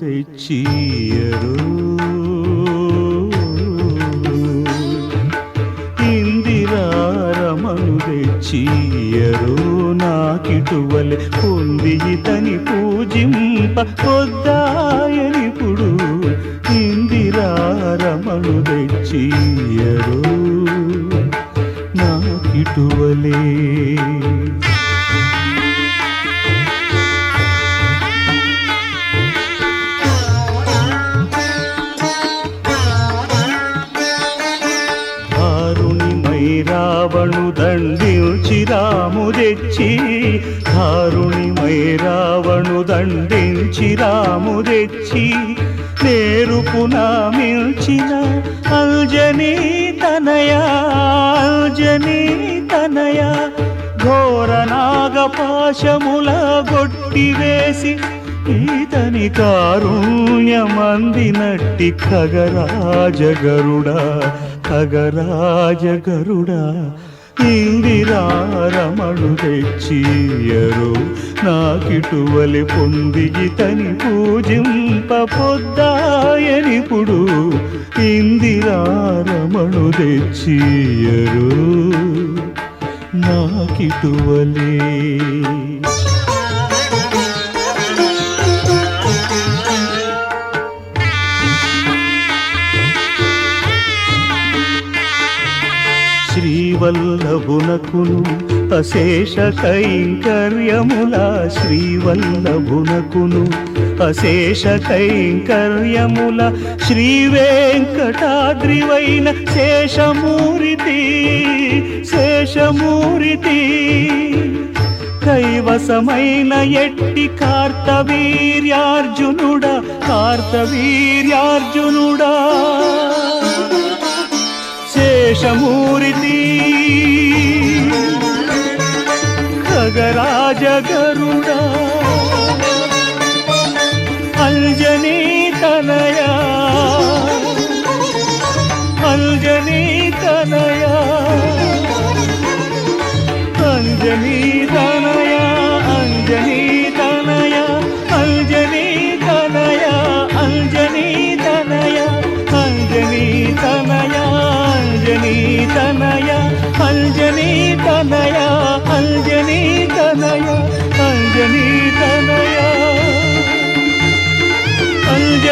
తెచ్చియరు. ఇందిరారమను తెచ్చియరు. నాకిటువలె పొంది ఇతని పూజింప పొద్దాయనిపుడు ఇందిరారమను తెచ్చియరు. నాకిటువలే రావణు దండించి రాము తెచ్చి ధారుణిమై రావణు దండించి రాము తెచ్చి నేరుపున మిల్చిన అల్జనీ తనయా అల్జనీ తనయా ఘోర నాగపాశముల గొట్టివేసి ఈతని కారుణ్యమందినట్టి ఖగరాజగరుడా ఖగరాజగరుడా ఇందిరారమణు తెచ్చియరు. నాకిటువలి పొంది ఇతని పూజింప పొద్దాయనిపుడు ఇందిరారమణు తెచ్చియరు. నాకిటువలే శ్రీవల్లభునకును అశేష కైంకర్యముల శ్రీవల్లభునకును అశేష కైంకర్యముల శ్రీ వెంకటాద్రివైన శేషమూరితి శేషమూరితి. కైవసమైన ఎట్టి కార్తవీర్యార్జునుడా కార్తవీర్యార్జునుడా. శేషమూరితి రాజగరుడా. అల్జనీ తనయా. అల్జనీ తనయా. అంజనీ తనయా.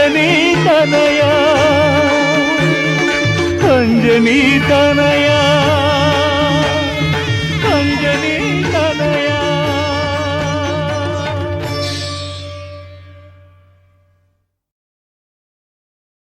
అంజనీ తనయా. అంజనీ తనయా.